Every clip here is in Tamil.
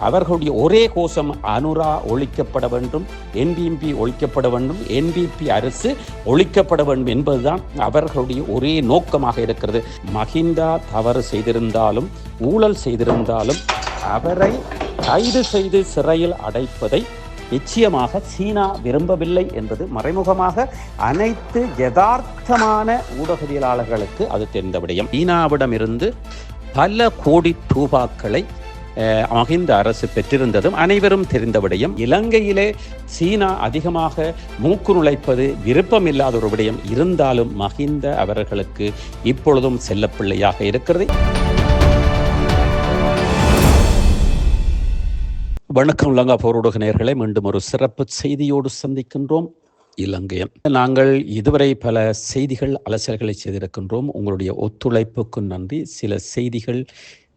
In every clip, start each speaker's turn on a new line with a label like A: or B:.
A: அவர்களுடைய ஒரே கோஷம் அனுரா ஒழிக்கப்பட வேண்டும் என்பிபி ஒழிக்கப்பட வேண்டும் என்பிபி அரசு ஒழிக்கப்பட வேண்டும் என்பதுதான் அவர்களுடைய ஒரே நோக்கமாக இருக்கிறது. மஹிந்தா தவறு செய்திருந்தாலும் ஊழல் செய்திருந்தாலும் அவரை கைது செய்து சிறையில் அடைப்பதை நிச்சயமாக சீனா விரும்பவில்லை என்பது மறைமுகமாக அனைத்து யதார்த்தமான ஊடகவியலாளர்களுக்கு அது தெரிந்த விடயம். சீனாவிடமிருந்து பல கோடி ரூபாக்களை மஹிந்த அரசு பெற்றிருந்ததும் அனைவரும் தெரிந்த விடயம் இலங்கையிலே சீனா அதிகமாக மூக்கு நுழைப்பது விருப்பமில்லாத ஒரு விடயம் இருந்தாலும் மஹிந்த அவர்களுக்கு இப்பொழுதும் செல்லப்பிள்ளையாக இருக்கிறது. வணக்கம் லங்கா போரோடுக நேர்களை மீண்டும் ஒரு சிறப்பு செய்தியோடு சந்திக்கின்றோம். இலங்கையன் நாங்கள் இதுவரை பல செய்திகள் அலசல்களை செய்திருக்கின்றோம். உங்களுடைய ஒத்துழைப்புக்கு நன்றி. சில செய்திகள்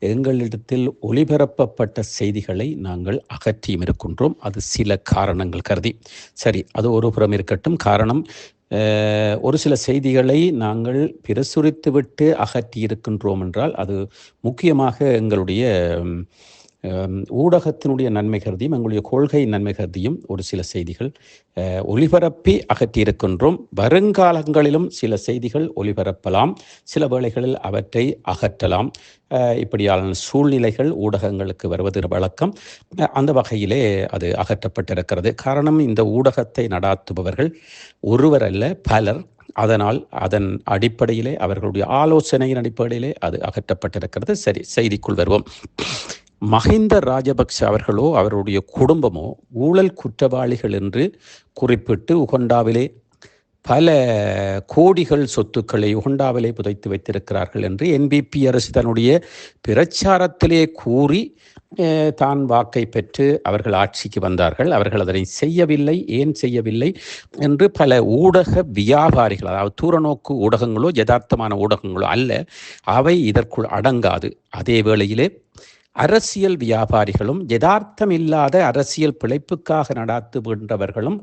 A: எங்களிடத்தில் ஒளிபரப்பப்பட்ட செய்திகளை நாங்கள் அகற்றியும் இருக்கின்றோம். அது சில காரணங்கள் கருதி. சரி அது ஒரு புறம் இருக்கட்டும். காரணம் ஒரு சில செய்திகளை நாங்கள் பிரசுரித்துவிட்டு அகற்றி இருக்கின்றோம் என்றால் அது முக்கியமாக எங்களுடைய ஊடகத்தினுடைய நன்மை கருதியும் எங்களுடைய கொள்கை நன்மை கருதியும் ஒரு சில செய்திகள் ஒளிபரப்பி அகற்றியிருக்கின்றோம். வருங்காலங்களிலும் சில செய்திகள் ஒளிபரப்பலாம். சில வேளைகளில் அவற்றை அகற்றலாம். இப்படியான சூழ்நிலைகள் ஊடகங்களுக்கு வருவது வழக்கம். அந்த வகையிலே அது அகற்றப்பட்டிருக்கிறது. காரணம் இந்த ஊடகத்தை நடாத்துபவர்கள் ஒருவர் அல்ல பலர். அதனால் அதன் அடிப்படையிலே அவர்களுடைய ஆலோசனையின் அடிப்படையிலே அது அகற்றப்பட்டிருக்கிறது. சரி செய்திக்குள் வருவோம். மஹிந்த ராஜபக்ஷ அவர்களோ அவருடைய குடும்பமோ ஊழல் குற்றவாளிகள் என்று குறிப்பிட்டு உகண்டாவிலே பல கோடிகள் சொத்துக்களை உகண்டாவிலே புதைத்து வைத்திருக்கிறார்கள் என்று என்பிபி அரசு தன்னுடைய பிரச்சாரத்திலே கூறி தான் வாக்கை பெற்று அவர்கள் ஆட்சிக்கு வந்தார்கள். அவர்கள் அதனை செய்யவில்லை ஏன் செய்யவில்லை என்று பல ஊடக வியாபாரிகள் அதாவது தூரநோக்கு ஊடகங்களோ யதார்த்தமான ஊடகங்களோ அல்ல அவை இதற்குள் அடங்காது. அதே வேளையிலே அரசியல் வியாபாரிகளும் யதார்த்தம் இல்லாத அரசியல் பிழைப்புக்காக நடாத்துகின்றவர்களும்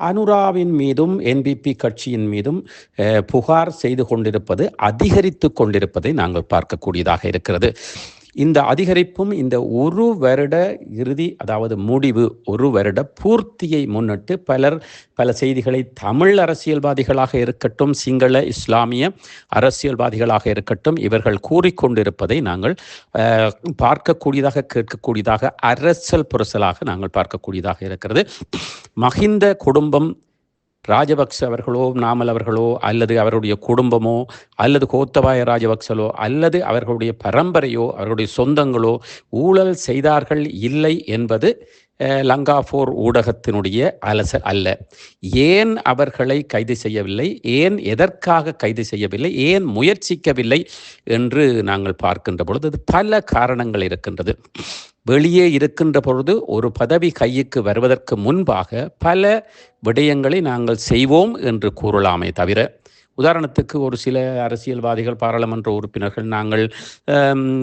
A: அனுராவின் மீதும் என்பிபி கட்சியின் மீதும் புகார் செய்து கொண்டிருப்பது அதிகரித்து கொண்டிருப்பதை நாங்கள் பார்க்கக்கூடியதாக இருக்கிறது. இந்த அதிகரிப்பும் இந்த ஒரு வருட இறுதி அதாவது முடிவு ஒரு வருட பூர்த்தியை முன்னிட்டு பலர் பல செய்திகளை தமிழ் அரசியல்வாதிகளாக இருக்கட்டும் சிங்கள இஸ்லாமிய அரசியல்வாதிகளாக இருக்கட்டும் இவர்கள் கூறிக்கொண்டிருப்பதை நாங்கள் பார்க்கக்கூடியதாக கேட்கக்கூடியதாக அரசல் புரசலாக நாங்கள் பார்க்கக்கூடியதாக இருக்கிறது. மஹிந்த குடும்பம் ராஜபக்ச அவர்களோ நாமல் அவர்களோ அல்லது அவருடைய குடும்பமோ அல்லது கோத்தபாய ராஜபக்சலோ அல்லது அவர்களுடைய பரம்பரையோ அவர்களுடைய சொந்தங்களோ ஊழல் செய்தார்கள் இல்லை என்பது லங்கா போர் ஊடகத்தினுடைய அலசல் அல்ல. ஏன் அவர்களை கைது செய்யவில்லை? ஏன் எதற்காக கைது செய்யவில்லை? ஏன் முயற்சிக்கவில்லை? என்று நாங்கள் பார்க்கின்ற பொழுது அது பல காரணங்கள் இருக்கின்றது. வெளியே இருக்கின்ற பொழுது ஒரு பதவி கைக்கு வருவதற்கு முன்பாக பல விடயங்களை நாங்கள் செய்வோம் என்று கூறலாமே தவிர உதாரணத்துக்கு ஒரு சில அரசியல்வாதிகள் பாராளுமன்ற உறுப்பினர்கள் நாங்கள்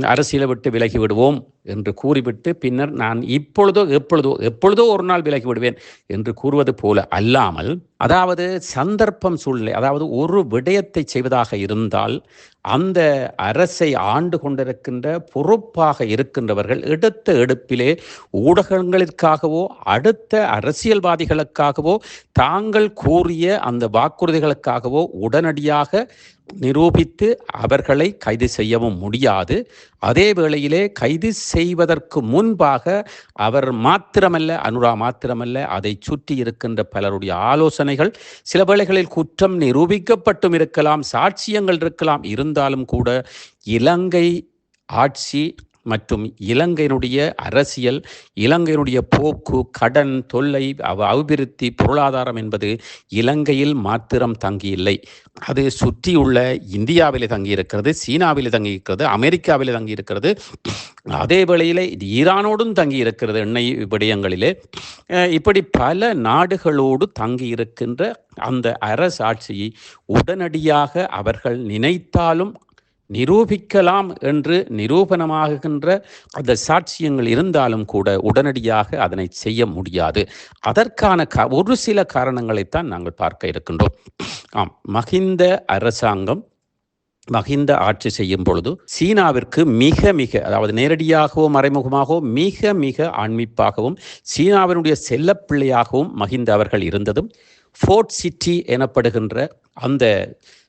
A: அரசியலை விட்டு விலகி விடுவோம் என்று கூறிவிட்டு பின்னர் நான் இப்பொழுதோ எப்பொழுதோ எப்பொழுதோ ஒரு நாள் விலகி விடுவேன் என்று கூறுவது போல அல்லாமல் அதாவது சந்தர்ப்பம் சூழ்நிலை அதாவது ஒரு விடயத்தை செய்வதாக இருந்தால் அந்த அரசை ஆண்டு கொண்டிருக்கின்ற பொறுப்பாக இருக்கின்றவர்கள் எடுத்த எடுப்பிலே ஊடகங்களுக்காகவோ அடுத்த அரசியல்வாதிகளுக்காகவோ தாங்கள் கூறிய அந்த வாக்குறுதிகளுக்காகவோ உடனடியாக நிரூபித்து அவர்களை கைது செய்யவும் முடியாது. அதே வேளையிலே கைது செய்வதற்கு முன்பாக அவர் மாத்திரமல்ல அனுரா மாத்திரமல்ல அதை சுற்றி இருக்கின்ற பலருடைய ஆலோசனைகள் சில வேளைகளில் குற்றம் நிரூபிக்கப்பட்டும் இருக்கலாம் சாட்சியங்கள் இருக்கலாம். இருந்தாலும் கூட இலங்கை ஆட்சி மற்றும் இலங்கையினுடைய அரசியல் இலங்கையினுடைய போக்கு கடன் தொல்லை அபிவிருத்தி பொருளாதாரம் என்பது இலங்கையில் மாத்திரம் தங்கியில்லை. அது சுற்றியுள்ள இந்தியாவிலே தங்கியிருக்கிறது சீனாவிலே தங்கியிருக்கிறது அமெரிக்காவிலே தங்கியிருக்கிறது. அதே வேளையிலே ஈரானோடும் தங்கியிருக்கிறது எண்ணெய் விடயங்களிலே. இப்படி பல நாடுகளோடு தங்கியிருக்கின்ற அந்த அரசாட்சியை உடனடியாக அவர்கள் நினைத்தாலும் நிரூபிக்கலாம் என்று நிரூபணமாகுகின்ற அந்த சாட்சியங்கள் இருந்தாலும் கூட உடனடியாக அதனை செய்ய முடியாது. அதற்கான க ஒரு சில காரணங்களைத்தான் நாங்கள் பார்க்க இருக்கின்றோம். ஆம் மகிந்த அரசாங்கம் மகிந்த ஆட்சி செய்யும் பொழுது சீனாவிற்கு மிக மிக அதாவது நேரடியாகவோ மறைமுகமாகவோ மிக மிக ஆன்மீப்பாகவும் சீனாவினுடைய செல்லப்பிள்ளையாகவும் மகிந்த அவர்கள் இருந்ததும் ஃபோர்ட் சிட்டி எனப்படுகின்ற அந்த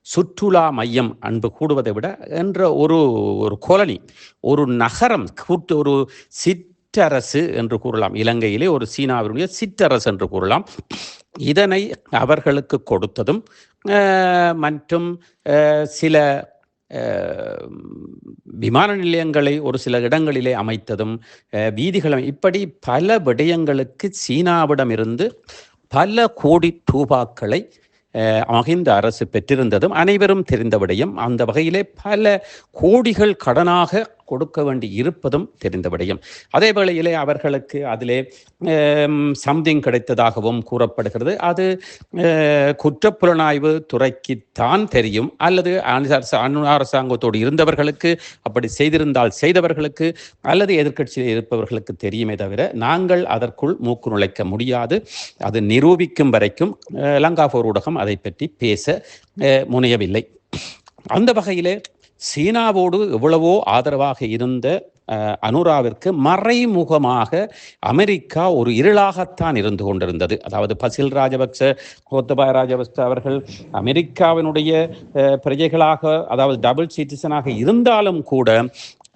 A: சுற்றுலா மையம் அன்பு கூடுவதை விட என்ற ஒரு ஒரு கோலனி ஒரு நகரம் கூட்டு ஒரு சிற்றரசு என்று கூறலாம். இலங்கையிலே ஒரு சீனாவினுடைய சிற்றரசு என்று கூறலாம். இதனை அவர்களுக்கு கொடுத்ததும் மற்றும் சில விமான நிலையங்களை ஒரு சில இடங்களிலே அமைத்ததும் அஹ், வீதிகளை இப்படி பல விடயங்களுக்கு சீனாவிடமிருந்து பல கோடி ரூபாக்களை ஆகிந்த மகிந்த அரசு பெற்றிருந்ததும் அனைவரும் தெரிந்த விடயம் அந்த வகையிலே பல கோடிகள் கடனாக கொடுக்க வேண்டி இருப்பதும் தெரிந்த விடயம். அதே வேளையிலே அவர்களுக்கு அதிலே சம்திங் கிடைத்ததாகவும் கூறப்படுகிறது. அது அஹ், குற்றப்புலனாய்வு துறைக்குத்தான் தெரியும். அல்லது அரச- அணு அரசாங்கத்தோடு இருந்தவர்களுக்கு அப்படி செய்திருந்தால் செய்தவர்களுக்கு அல்லது எதிர்க்கட்சியில் இருப்பவர்களுக்கு தெரியுமே தவிர நாங்கள் அதற்குள் மூக்கு நுழைக்க முடியாது. அது நிரூபிக்கும் வரைக்கும் அஹ், லங்காபோர் ஊடகம் அதை பற்றி பேச அஹ், முனையவில்லை. அந்த வகையிலே சீனாவோடு எவ்வளவோ ஆதரவாக இருந்த அனுராவிற்கு மறைமுகமாக அமெரிக்கா ஒரு இருளாகத்தான் இருந்து கொண்டிருந்தது. அதாவது பசில் ராஜபக்ச கோத்தபாய ராஜபக்ச அவர்கள் அமெரிக்காவினுடைய பிரஜைகளாக அதாவது டபுள் சிட்டிசனாக இருந்தாலும் கூட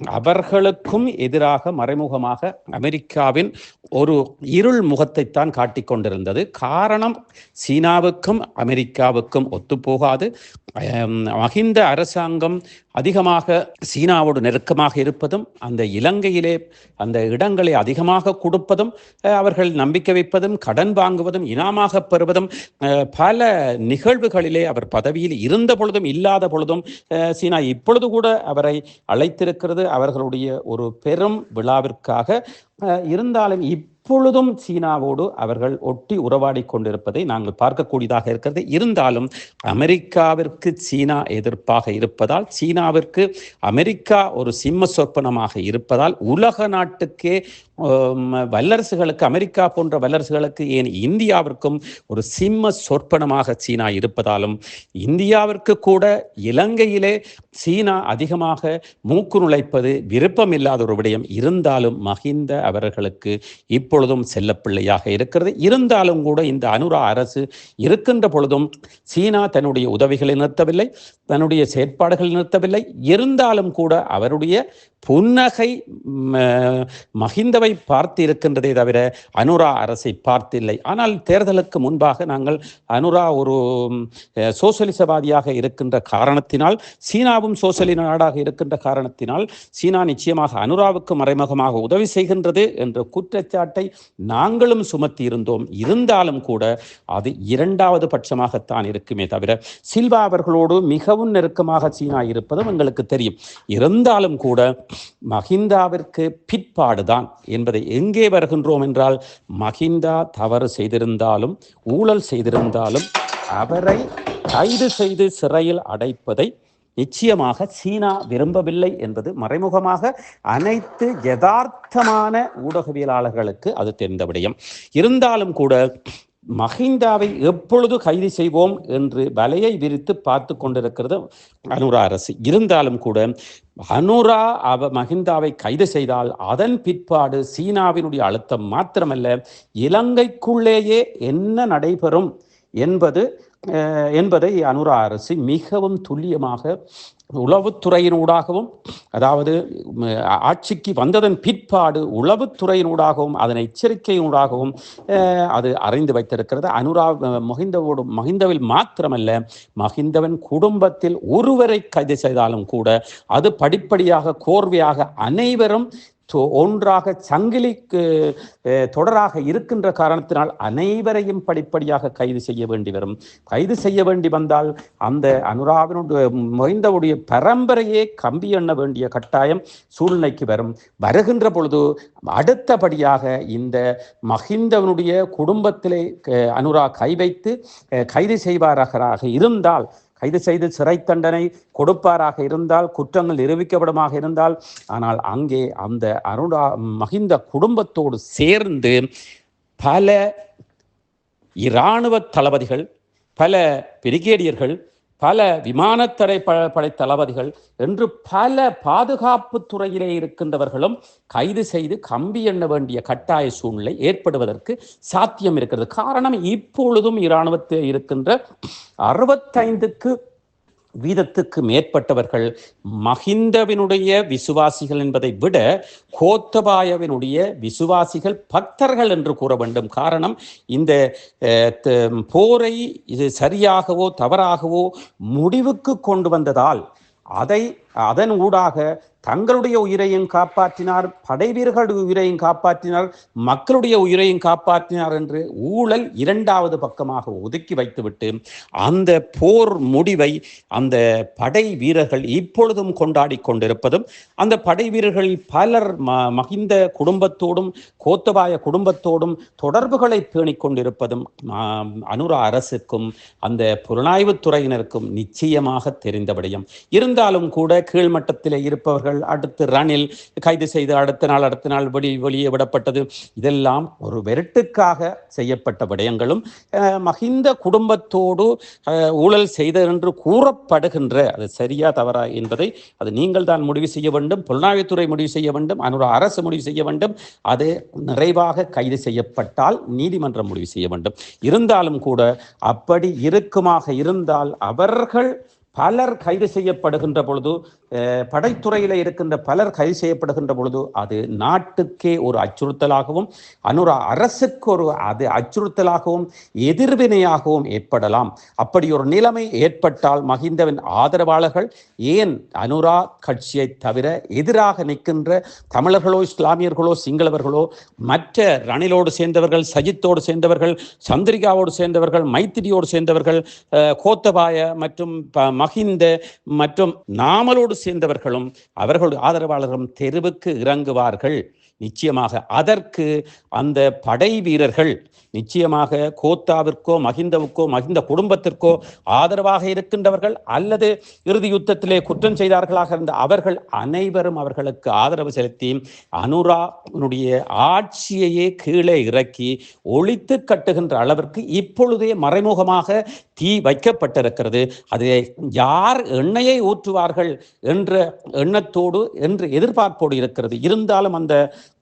A: அவர்களுக்கும் எதிராக மறைமுகமாக அமெரிக்காவின் ஒரு இருள் முகத்தைத்தான் காட்டிக்கொண்டிருந்தது காரணம் சீனாவுக்கும் அமெரிக்காவுக்கும் ஒத்துப்போகாது. மகிந்த மஹிந்த அரசாங்கம் அதிகமாக சீனாவோடு நெருக்கமாக இருப்பதும் அந்த இலங்கையிலே அந்த இடங்களை அதிகமாக கொடுப்பதும் அவர்கள் நம்பிக்கை வைப்பதும் கடன் வாங்குவதும் இனாமாக பெறுவதும் பல நிகழ்வுகளிலே அவர் பதவியில் இருந்த பொழுதும் இல்லாத பொழுதும் சீனா இப்பொழுது கூட அவரை அழைத்திருக்கிறது. அவர்களுடைய ஒரு பெரும் விழாவிற்காக இருந்தாலும் இப்பொழுதும் சீனாவோடு அவர்கள் ஒட்டி உறவாடி கொண்டிருப்பதை நாங்கள் பார்க்கக்கூடியதாக இருக்கிறது. இருந்தாலும் அமெரிக்காவிற்கு சீனா எதிர்ப்பாக இருப்பதால் சீனாவிற்கு அமெரிக்கா ஒரு சிம்ம சொற்பனமாக இருப்பதால் உலக நாட்டுக்கே வல்லரசுகளுக்கு அமெரிக்கா போன்ற வல்லரசுகளுக்கு ஏன் இந்தியாவிற்கும் ஒரு சிம்ம சொற்பனமாக சீனா இருப்பதாலும் இந்தியாவிற்கு கூட இலங்கையிலே சீனா அதிகமாக மூக்கு நுழைப்பது விருப்பமில்லாத ஒரு விடயம். இருந்தாலும் மஹிந்த அவர்களுக்கு இப்பொழுதும் செல்லப்பிள்ளையாக இருக்கிறது. இருந்தாலும் கூட இந்த அனுரா அரசு இருக்கின்ற பொழுதும் சீனா தன்னுடைய உதவிகளை நிறுத்தவில்லை தன்னுடைய செயற்பாடுகளை நிறுத்தவில்லை. இருந்தாலும் கூட அவருடைய புன்னகை மகிந்தவை அஹ், மஹிந்தவை பார்த்து இருக்கின்றதே தவிர அனுரா அரசை பார்த்தில்லை. ஆனால் தேர்தலுக்கு முன்பாக நாங்கள் அனுரா ஒரு சோசலிசவாதியாக இருக்கின்ற காரணத்தினால் சீனாவும் சோசலி நாடாக இருக்கின்ற காரணத்தினால் சீனா நிச்சயமாக அனுராவுக்கு மறைமுகமாக உதவி செய்கின்றது என்ற குற்றச்சாட்டை நாங்களும் சுமத்தி இருந்தோம் இருந்தாலும் கூட அது இரண்டாவது பட்சமாகத்தான் இருக்குமே தவிர சில்வா அவர்களோடு மிகவும் நெருக்கமாக சீனா இருப்பதும் எங்களுக்கு தெரியும். இருந்தாலும் கூட மஹிந்தாவிற்கு பிற்பாடுதான். என்பதை எங்கே வருகின்றோம் என்றால் மஹிந்தா தவறு செய்திருந்தாலும் ஊழல் செய்திருந்தாலும் அவரை கைது செய்து சிறையில் அடைப்பதை நிச்சயமாக சீனா விரும்பவில்லை என்பது மறைமுகமாக அனைத்து யதார்த்தமான ஊடகவியலாளர்களுக்கு அது தெரிந்த விடயம். இருந்தாலும் கூட மஹிந்தாவை எப்பொழுது கைது செய்வோம் என்று வலையை விரித்து பார்த்து கொண்டிருக்கிறது அனுரா அரசு. இருந்தாலும் கூட அனுரா அவ மஹிந்தாவை கைது செய்தால் அதன் பிற்பாடு சீனாவினுடைய அழுத்தம் மாத்திரமல்ல இலங்கைக்குள்ளேயே என்ன நடைபெறும் என்பது என்பதை அனுரா அரசு மிகவும் துல்லியமாக உளவுத்துறையினூடாகவும் அதாவது ஆட்சிக்கு வந்ததன் பிற்பாடு உளவுத்துறையினூடாகவும் அதன் எச்சரிக்கையினூடாகவும் அது அறிந்து வைத்திருக்கிறது. அனுரா அஹ், மஹிந்தவோடு மஹிந்தவில் மாத்திரமல்ல மஹிந்தவன் குடும்பத்தில் ஒருவரை கைது செய்தாலும் கூட அது படிப்படியாக கோர்வையாக அனைவரும் ஒன்றாக சங்கிலிக்கு தொடராக இருக்கின்ற காரணத்தினால் அனைவரையும் படிப்படியாக கைது செய்ய வேண்டி வரும். கைது செய்ய வேண்டி வந்தால் அந்த அனுராவினுடைய மொய்ந்தவுடைய பரம்பரையே கம்பி எண்ண வேண்டிய கட்டாயம் சூழ்நிலைக்கு வரும். வருகின்ற பொழுது அடுத்தபடியாக இந்த மஹிந்தவனுடைய குடும்பத்திலே அனுராக் அனுரா கை வைத்து கைது செய்வாராக இருந்தால் கைது செய்து சிறை தண்டனை கொடுப்பாராக இருந்தால் குற்றங்கள் நிரூபிக்கப்படுமாக இருந்தால் ஆனால் அங்கே அந்த அருணா மஹிந்த குடும்பத்தோடு சேர்ந்து பல இராணுவ தளபதிகள் பல பிரிகேடியர்கள் பல விமானத்தடை ப படை தளபதிகள் என்று பல பாதுகாப்பு துறையிலே இருக்கின்றவர்களும் கைது செய்து கம்பி எண்ண வேண்டிய கட்டாய சூழ்நிலை ஏற்படுவதற்கு சாத்தியம் இருக்கிறது. காரணம் இப்பொழுதும் இராணுவத்தில் இருக்கின்ற அறுபத்தைந்துக்கு வீதத்துக்கு மேற்பட்டவர்கள் மஹிந்தவினுடைய விசுவாசிகள் என்பதை விட கோத்தபாயவினுடைய விசுவாசிகள் பக்தர்கள் என்று கூற வேண்டும். காரணம் இந்த போரை இது சரியாகவோ தவறாகவோ முடிவுக்கு கொண்டு வந்ததால் அதை அதன் ஊடாக தங்களுடைய உயிரையும் காப்பாற்றினார் படைவீரர்களுடைய உயிரையும் காப்பாற்றினார் மக்களுடைய உயிரையும் காப்பாற்றினார் என்று ஊழல் இரண்டாவது பக்கமாக ஒதுக்கி வைத்துவிட்டு அந்த போர் முடிவை அந்த படை வீரர்கள் இப்பொழுதும் கொண்டாடி கொண்டிருப்பதும் அந்த படை வீரர்களில் பலர் ம மகிந்த குடும்பத்தோடும் கோத்தபாய குடும்பத்தோடும் தொடர்புகளை பேணிக் கொண்டிருப்பதும் அனுரா அரசுக்கும் அந்த புலனாய்வுத் துறையினருக்கும் நிச்சயமாக தெரிந்த விடயம். இருந்தாலும் கூட கீழ்மட்டத்தில் இருப்பவர்கள் அடுத்து ரணில் கைது செய்து அடுத்த நாள் அடுத்த நாள் வெளி வெளியே விடப்பட்டது. இதெல்லாம் ஒரு வெருட்டுக்காக செய்யப்பட்ட விடயங்களும் மகிந்த மஹிந்த குடும்பத்தோடு ஊழல் செய்த என்று கூறப்படுகின்ற அது சரியா தவறா என்பதை அது நீங்கள் தான் முடிவு செய்ய வேண்டும். புலனாய்வுத்துறை முடிவு செய்ய வேண்டும். அதனோட அரசு முடிவு செய்ய வேண்டும். அது நிறைவாக கைது செய்யப்பட்டால் நீதிமன்றம் முடிவு செய்ய வேண்டும். இருந்தாலும் கூட அப்படி இருக்குமாக இருந்தால் அவர்கள் பலர் கைது செய்யப்படுகின்ற பொழுது படைத்துறையில் இருக்கின்ற பலர் கைது செய்யப்படுகின்ற பொழுது அது நாட்டுக்கே ஒரு அச்சுறுத்தலாகவும் அனுரா அரசுக்கு ஒரு அது அச்சுறுத்தலாகவும் எதிர்வினையாகவும் ஏற்படலாம். அப்படி ஒரு நிலைமை ஏற்பட்டால் மஹிந்தவின் ஆதரவாளர்கள் ஏன் அனுரா கட்சியை தவிர எதிராக நிற்கின்ற தமிழர்களோ இஸ்லாமியர்களோ சிங்களவர்களோ மற்ற ரணிலோடு சேர்ந்தவர்கள் சஜித்தோடு சேர்ந்தவர்கள் சந்திரிகாவோடு சேர்ந்தவர்கள் மைத்திரியோடு சேர்ந்தவர்கள் கோத்தபாய மற்றும் ப- மஹிந்த மற்றும் நாமலோடு சேர்ந்தவர்களும் அவர்களுடைய ஆதரவாளர்களும் தெருவுக்கு இறங்குவார்கள். நிச்சயமாக. அதற்கு அந்த படை வீரர்கள் நிச்சயமாக கோத்தாவிற்கோ மஹிந்தவுக்கோ மஹிந்த குடும்பத்திற்கோ ஆதரவாக இருக்கின்றவர்கள் அல்லது இறுதி யுத்தத்திலே குற்றம் செய்தார்களாக இருந்த அவர்கள் அனைவரும் அவர்களுக்கு ஆதரவு செலுத்தி அனுரானுடைய ஆட்சியையே கீழே இறக்கி ஒழித்து கட்டுகின்ற அளவிற்கு இப்பொழுதே மறைமுகமாக தீ வைக்கப்பட்டிருக்கிறது. அதை யார் எண்ணெயை ஊற்றுவார்கள் என்ற எண்ணத்தோடு என்று எதிர்பார்ப்போடு இருக்கிறது. இருந்தாலும் அந்த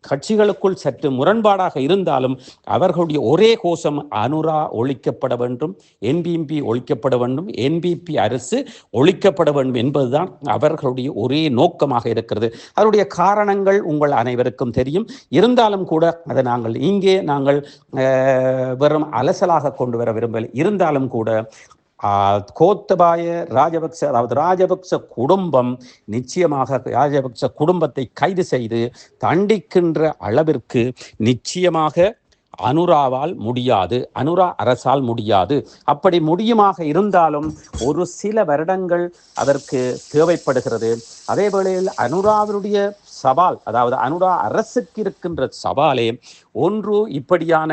A: கட்சிகளுக்குள் சற்று முரண்பாடாக இருந்தாலும் அவர்களுடைய ஒரே கோஷம் அனுரா ஒழிக்கப்பட வேண்டும் என்பிபி ஒழிக்கப்பட வேண்டும் என்பிபி அரசு ஒழிக்கப்பட வேண்டும் என்பதுதான் அவர்களுடைய ஒரே நோக்கமாக இருக்கிறது. அதனுடைய காரணங்கள் உங்கள் அனைவருக்கும் தெரியும். இருந்தாலும் கூட அதை நாங்கள் இங்கே நாங்கள் அஹ், வெறும் அலசலாக கொண்டு வர விரும்பவில்லை. இருந்தாலும் கூட கோத்தபாய ராஜபக்ச அதாவது ராஜபக்ச குடும்பம் நிச்சயமாக ராஜபக்ச குடும்பத்தை கைது செய்து தண்டிக்கின்ற அளவிற்கு நிச்சயமாக அனுராவால் முடியாது அனுரா அரசால் முடியாது. அப்படி முடியுமாக இருந்தாலும் ஒரு சில வருடங்கள் அதற்கு தேவைப்படுகிறது. அதே வேளையில் அனுராவினுடைய சவால் அதாவது அனுடா அரசுக்கு இருக்கின்ற சவாலே ஒன்று இப்படியான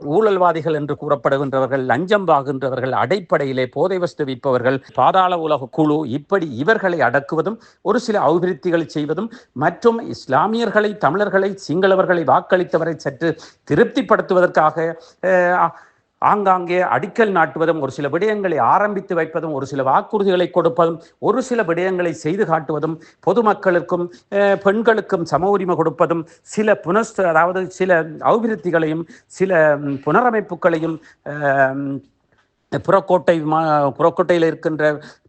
A: ஊழல்வாதிகள் என்று கூறப்படுகின்றவர்கள் லஞ்சம் வாங்குகின்றவர்கள் அடைப்படையிலே போதை வஸ்து விற்பவர்கள் பாதாள உலக குழு இப்படி இவர்களை அடக்குவதும் ஒரு சில அபிவிருத்திகளை செய்வதும் மற்றும் இஸ்லாமியர்களை தமிழர்களை சிங்களவர்களை வாக்களித்தவரை சற்று திருப்திப்படுத்துவதற்காக ஆங்காங்கே அடிக்கல் நாட்டுவதும் ஒரு சில விடயங்களை ஆரம்பித்து வைப்பதும் ஒரு சில வாக்குறுதிகளை கொடுப்பதும் ஒரு சில விடயங்களை செய்து காட்டுவதும் பொதுமக்களுக்கும் பெண்களுக்கும் சம உரிமை கொடுப்பதும் சில புனஸ் அதாவது சில அபிவிருத்திகளையும் சில புனரமைப்புகளையும் புறக்கோட்டை மா புறக்கோட்டையில் இருக்கின்ற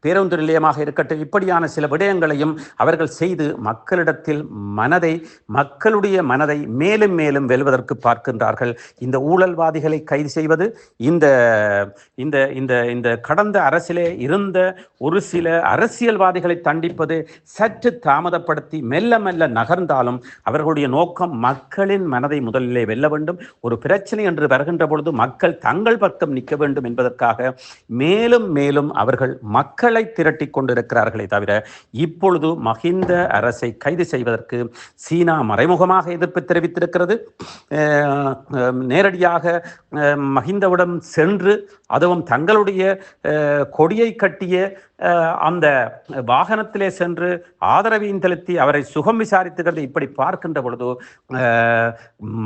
A: பேருந்து நிலையமாக இருக்கட்டும் இப்படியான சில விடயங்களையும் அவர்கள் செய்து மக்களிடத்தில் மனதை மக்களுடைய மனதை மேலும் மேலும் வெல்வதற்கு பார்க்கின்றார்கள். இந்த ஊழல்வாதிகளை கைது செய்வது இந்த இந்த இந்த இந்த கடந்த அரசிலே இருந்த ஒரு சில அரசியல்வாதிகளை தண்டிப்பது சற்று தாமதப்படுத்தி மெல்ல மெல்ல நகர்ந்தாலும் அவர்களுடைய நோக்கம் மக்களின் மனதை முதலிலே வெல்ல வேண்டும். ஒரு பிரச்சனை என்று வருகின்ற பொழுது மக்கள் தங்கள் பக்கம் நிற்க வேண்டும் என்பதற்காக மேலும் மேலும் அவர்கள் மக்கள் மக்களை திரட்டி கொண்டிருக்கிறார்களே தவிர இப்பொழுது மஹிந்த அரசை கைது செய்வதற்கு சீனா மறைமுகமாக எதிர்ப்பு தெரிவித்திருக்கிறது. நேரடியாக அஹ், மஹிந்தவிடம் சென்று அதுவும் தங்களுடைய கொடியை கட்டிய அந்த வாகனத்திலே சென்று ஆதரவையும் செலுத்தி அவரை சுகம் விசாரித்துகிறது இப்படி பார்க்கின்ற பொழுது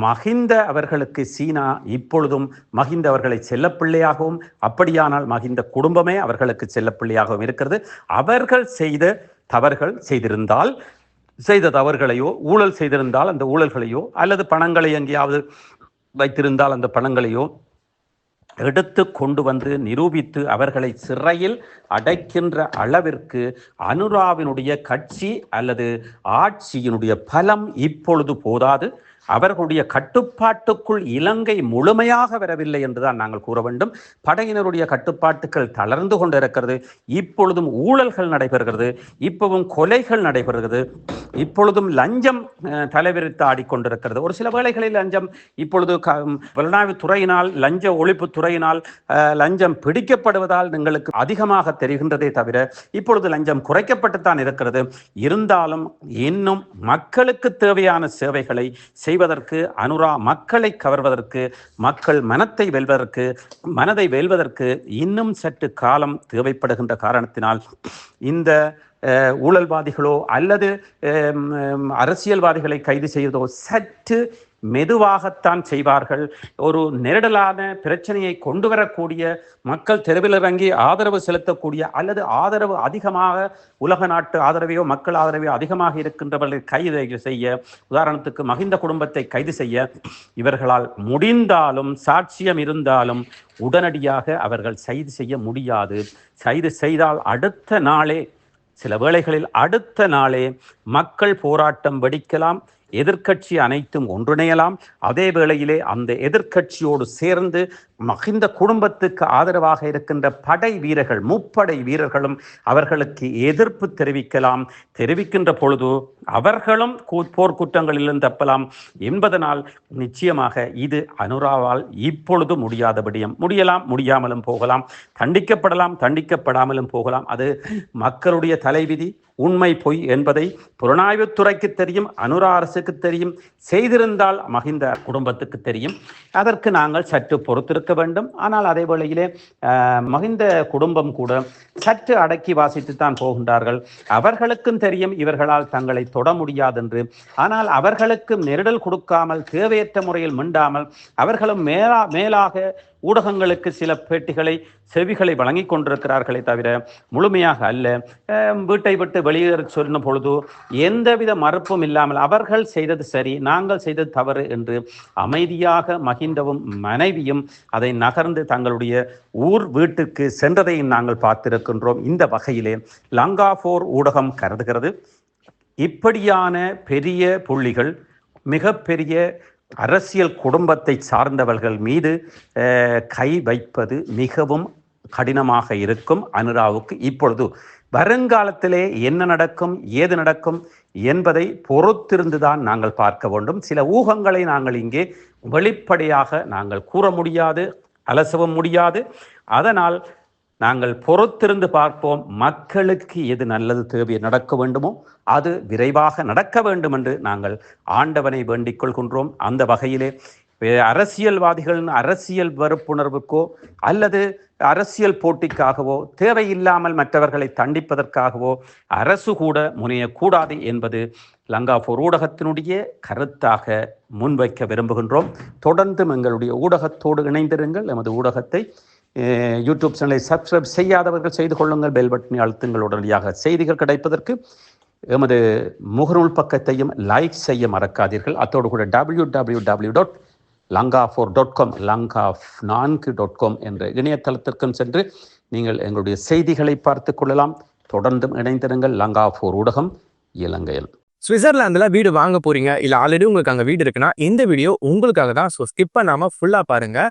A: மகிந்த அவர்களுக்கு சீனா இப்பொழுதும் மகிந்த அவர்களை செல்லப்பிள்ளையாகவும் அப்படியானால் மகிந்த குடும்பமே அவர்களுக்கு செல்லப்பிள்ளையாகவும் இருக்கிறது. அவர்கள் செய்த தவறுகள் செய்திருந்தால் செய்த தவறுகளையோ ஊழல் செய்திருந்தால் அந்த ஊழல்களையோ அல்லது பணங்களை எங்கேயாவது வைத்திருந்தால் அந்த பணங்களையோ எடுத்து கொண்டு வந்து நிரூபித்து அவர்களை சிறையில் அடைக்கின்ற அளவிற்கு அனுராவினுடைய கட்சி அல்லது ஆட்சியினுடைய பலம் இப்பொழுது போதாது. அவர்களுடைய கட்டுப்பாட்டுக்குள் இலங்கை முழுமையாக வரவில்லை என்றுதான் நாங்கள் கூற வேண்டும். படையினருடைய கட்டுப்பாட்டுகள் தளர்ந்து கொண்டிருக்கிறது. இப்பொழுதும் ஊழல்கள் நடைபெறுகிறது. இப்பவும் கொலைகள் நடைபெறுகிறது. இப்பொழுதும் லஞ்சம் தலைவிரித்து ஆடிக்கொண்டிருக்கிறது. ஒரு சில வேளைகளில் லஞ்சம் இப்பொழுது புலனாய்வு துறையினால் லஞ்ச ஒழிப்பு துறையினால் அஹ், லஞ்சம் பிடிக்கப்படுவதால் எங்களுக்கு அதிகமாக தெரிகின்றதே தவிர இப்பொழுது லஞ்சம் குறைக்கப்பட்டுத்தான் இருக்கிறது. இருந்தாலும் இன்னும் மக்களுக்கு தேவையான சேவைகளை செய்வதற்கு அனுரா மக்களை கவர்வதற்கு மக்கள் மனத்தை வெல்வதற்கு மனதை வெல்வதற்கு இன்னும் சற்று காலம் தேவைப்படுகின்ற காரணத்தினால் இந்த அஹ், ஊழல்வாதிகளோ அல்லது அஹ், அரசியல்வாதிகளை கைது செய்வதோ சற்று மெதுவாகத்தான் செய்வார்கள். ஒரு நெருடலான பிரச்சனையை கொண்டு வரக்கூடிய மக்கள் தெருவில் இறங்கி ஆதரவு செலுத்தக்கூடிய அல்லது ஆதரவு அதிகமாக உலக நாட்டு ஆதரவையோ மக்கள் ஆதரவையோ அதிகமாக இருக்கின்றவர்களை கைது செய்ய உதாரணத்துக்கு மகிந்த குடும்பத்தை கைது செய்ய இவர்களால் முடிந்தாலும் சாட்சியம் இருந்தாலும் உடனடியாக அவர்கள் கைது செய்ய முடியாது. கைது செய்தால் அடுத்த நாளே சில வேளைகளில் அடுத்த நாளே மக்கள் போராட்டம் வெடிக்கலாம். எதிர்க்கட்சி அனைத்தும் ஒன்றிணையலாம். அதே வேளையிலே அந்த எதிர்க்கட்சியோடு சேர்ந்து மகிந்த குடும்பத்துக்கு ஆதரவாக இருக்கின்ற படை வீரர்கள் முப்படை வீரர்களும் அவர்களுக்கு எதிர்ப்பு தெரிவிக்கலாம். தெரிவிக்கின்ற பொழுது அவர்களும் கூ- போர்க்குற்றங்களிலும் தப்பலாம். என்பதனால் நிச்சயமாக இது அனுராவால் இப்பொழுது முடியாத விடயம். முடியலாம் முடியாமலும் போகலாம். தண்டிக்கப்படலாம் தண்டிக்கப்படாமலும் போகலாம். அது மக்களுடைய தலைவிதி உண்மை பொய் என்பதை புலனாய்வுத்துறைக்கு தெரியும் அனுரா அரசுக்கு தெரியும். செய்திருந்தால் மகிந்த குடும்பத்துக்கு தெரியும். அதற்கு நாங்கள் சற்று பொறுத்திருக்க வேண்டும். ஆனால் அதே வேளையிலே மகிந்த குடும்பம் கூட சற்று அடக்கி வாசித்து தான் போகின்றார்கள். அவர்களுக்கும் தெரியும் இவர்களால் தங்களை தொட முடியாதென்று. ஆனால் அவர்களுக்கும் நெருடல் கொடுக்காமல் தேவையற்ற முறையில் மிண்டாமல் அவர்களும் மேலா மேலாக ஊடகங்களுக்கு சில பேட்டிகளை செவிகளை வழங்கி கொண்டிருக்கிறார்களே தவிர முழுமையாக அல்ல. வீட்டை விட்டு வெளியேற சொன்ன பொழுது எந்தவித மறுப்பும் இல்லாமல் அவர்கள் செய்தது சரி நாங்கள் செய்தது தவறு என்று அமைதியாக மகிந்தவும் மனைவியும் அதை நகர்ந்து தங்களுடைய ஊர் வீட்டுக்கு சென்றதையும் நாங்கள் பார்த்திருக்கின்றோம். இந்த வகையிலே லங்காபோர் ஊடகம் கருதுகிறது. இப்படியான பெரிய புள்ளிகள் மிகப்பெரிய அரசியல் குடும்பத்தை சார்ந்தவர்கள் மீது கை வைப்பது மிகவும் கடினமாக இருக்கும் அனுராவுக்கு. இப்பொழுது வருங்காலத்திலே என்ன நடக்கும் ஏது நடக்கும் என்பதை பொறுத்திருந்துதான் நாங்கள் பார்க்க வேண்டும். சில ஊகங்களை நாங்கள் இங்கே வெளிப்படையாக நாங்கள் கூற முடியாது அலசவும் முடியாது. அதனால் நாங்கள் பொறுத்திருந்து பார்ப்போம் மக்களுக்கு எது நல்லது தேவை நடக்க வேண்டுமோ அது விரைவாக நடக்க வேண்டும் என்று நாங்கள் ஆண்டவனை வேண்டிக் கொள்கின்றோம். அந்த வகையிலே அரசியல்வாதிகளின் அரசியல் வெறுப்புணர்வுக்கோ அல்லது அரசியல் போட்டிக்காகவோ தேவையில்லாமல் மற்றவர்களை தண்டிப்பதற்காகவோ அரசு கூட முனையக்கூடாது என்பது லங்கா போர் ஊடகத்தினுடைய கருத்தாக முன்வைக்க விரும்புகின்றோம். தொடர்ந்தும் எங்களுடைய ஊடகத்தோடு இணைந்திருங்கள். எமது ஊடகத்தை யூடியூப் சேனலை சப்ஸ்கிரைப் செய்யாதவர்கள் செய்து கொள்ளுங்கள். பெல் பட்டனை அழுத்துங்கள். உடனடியாக செய்திகள் கிடைப்பதற்கு எமது முகநூல் பக்கத்தையும் லைக் செய்ய மறக்காதீர்கள். அத்தோடு கூட W W W dot Lanka four dot com Lanka நான்கு டாட் காம் என்ற இணையதளத்திற்கும் சென்று நீங்கள் எங்களுடைய செய்திகளை பார்த்து கொள்ளலாம். தொடர்ந்தும் இணைந்திருங்கள். லங்கா ஃபோர் ஊடகம் இலங்கையில்.
B: சுவிட்சர்லாந்தில் வீடு வாங்க போறீங்க? இல்லை ஆல்ரெடி உங்களுக்கு அங்கே வீடு இருக்குன்னா இந்த வீடியோ உங்களுக்காக தான். ஸோ ஸ்கிப் பண்ணாமல் ஃபுல்லாக பாருங்கள்